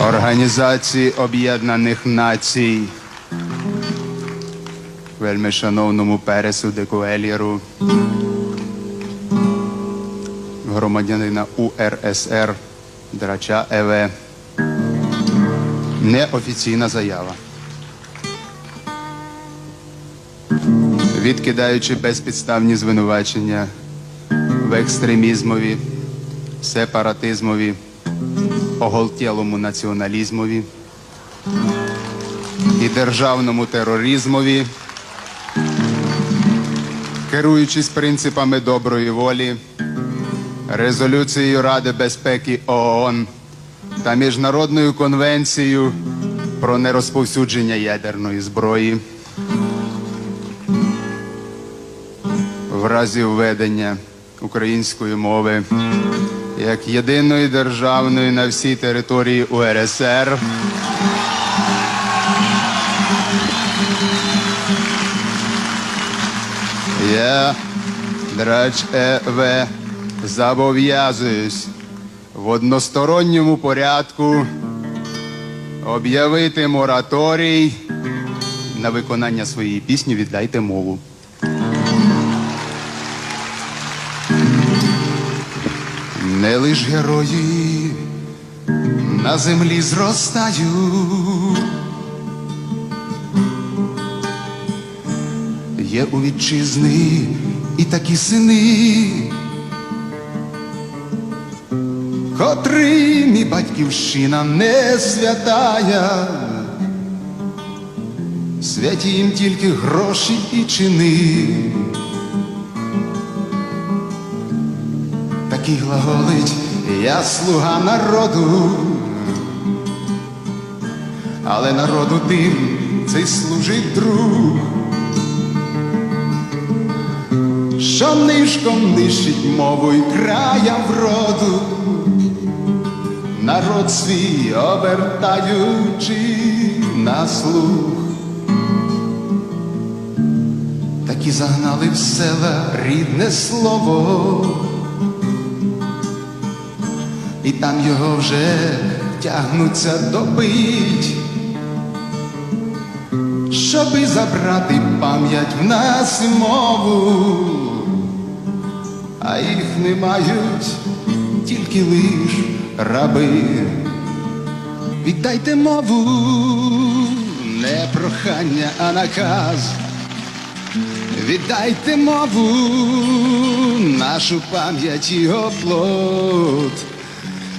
Організації Об'єднаних Націй, вельми шановному Пересу Декуелєру, громадянина УРСР Драча ЕВ. Неофіційна заява. Відкидаючи безпідставні звинувачення в екстремізмові, сепаратизмові, оголтілому націоналізмові і державному тероризмові, керуючись принципами доброї волі, резолюцією Ради безпеки ООН та Міжнародною конвенцією про нерозповсюдження ядерної зброї. В разі введення української мови як єдиної державної на всій території УРСР. Я, драч ЕВ, зобов'язуюсь в односторонньому порядку об'явити мораторій на виконання своєї пісні Віддайте мову. Не лиш герої на землі зростають, є у вітчизни і такі сини, котрим і батьківщина не святая, святі їм тільки гроші і чини. Такий глаголить, я слуга народу, але народу тим цей служить друг, що нишком нищить мову й края вроду, народ свій обертаючи на слух. Такі загнали в села рідне слово і там його вже тягнуться добить, щоби забрати пам'ять в нас мову, а їх не мають тільки лиш раби. Віддайте мову, не прохання, а наказ. Віддайте мову, нашу пам'ять і оплот.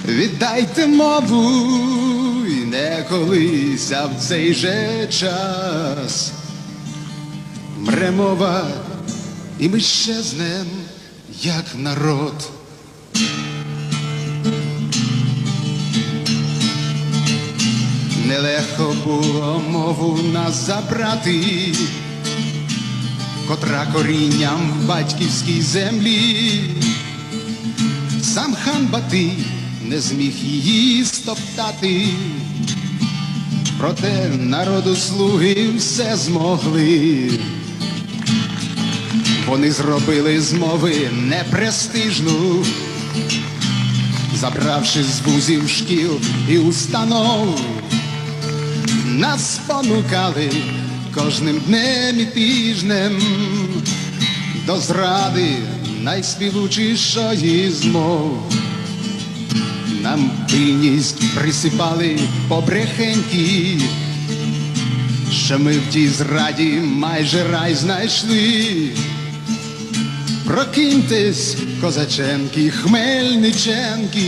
Віддайте мову і не колися в цей же час. Мре мова, і ми щезнем, як народ. Нелегко було мову нас забрати, котра корінням батьківській землі. Сам хан Батий не зміг її стоптати, проте народу слуги все змогли. Вони зробили з мови непрестижну, забравши з вузів шкіл і установ, нас спонукали кожним днем і тижнем до зради найспівучішої з мов. Нам пильність присипали побрехеньки, що ми в тій зраді майже рай знайшли. Прокиньтесь, козаченки, хмельниченки,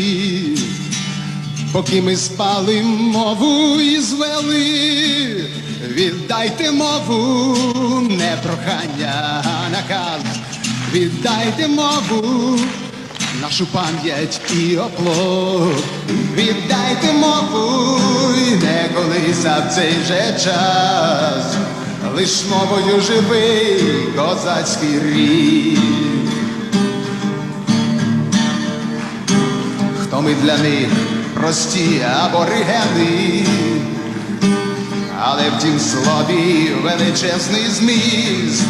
поки ми спали мову і звели, віддайте мову, не прохання, а наказ, віддайте мову нашу пам'ять і оплот. Віддайте мову і не колися в цей же час, лиш мовою живий козацький рід. Хто ми для них прості аборигени, але в тім слові величезний зміст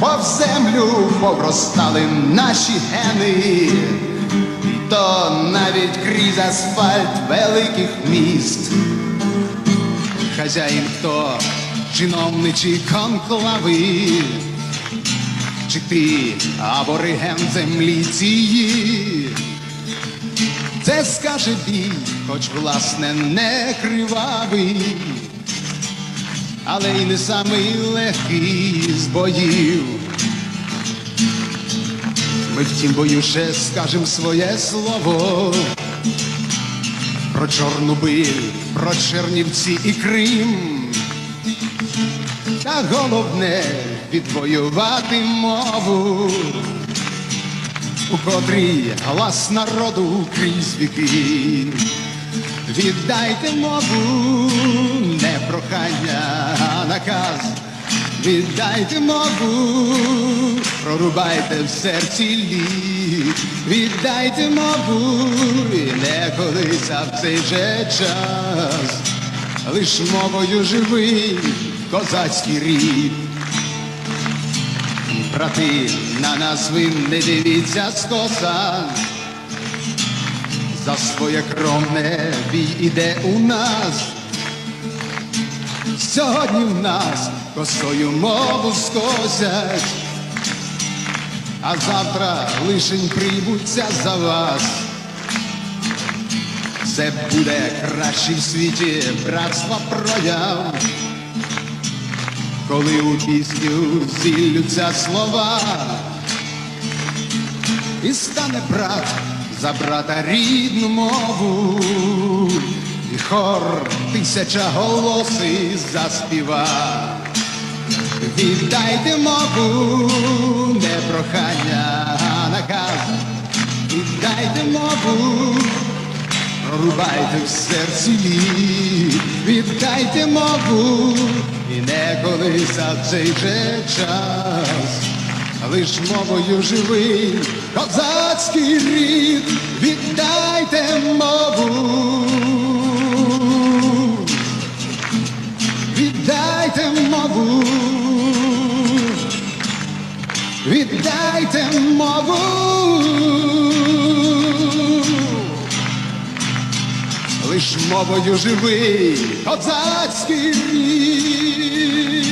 бо в землю повростали наші гени, і то навіть крізь асфальт великих міст. Хазяїн хто, чиновничі конклави, чи ти абориген землі цієї, це скаже бій, хоч власне не кривавий, але й не самий легкий з боїв. Ми в тім бою ще скажем своє слово про Чорнобиль, про Чернівці і Крим. Та головне відвоювати мову, у котрій глас народу крізь віки. Віддайте мову, не прохання, а наказ. Віддайте мову, прорубайте в серці лід. Віддайте мову, і не колися в цей же час. Лиш мовою живий козацький рід. Брати, на нас ви не дивіться скоса. За своє кровне бій іде у нас. Сьогодні в нас косою мову скосять, а завтра лишень приймуться за вас. Це буде кращий в світі братства прояв, коли у пісню зіллються слова, і стане брат за брата рідну мову, і хор тисяча голоси заспіва. Віддайте мову, не прохання, а наказ. Віддайте мову, прорубайте в серці лід. Віддайте мову, і не колися в цей же час. Лиш мовою живий козацький рід, віддайте мову, віддайте мову, віддайте мову, лиш мовою живий козацький рід.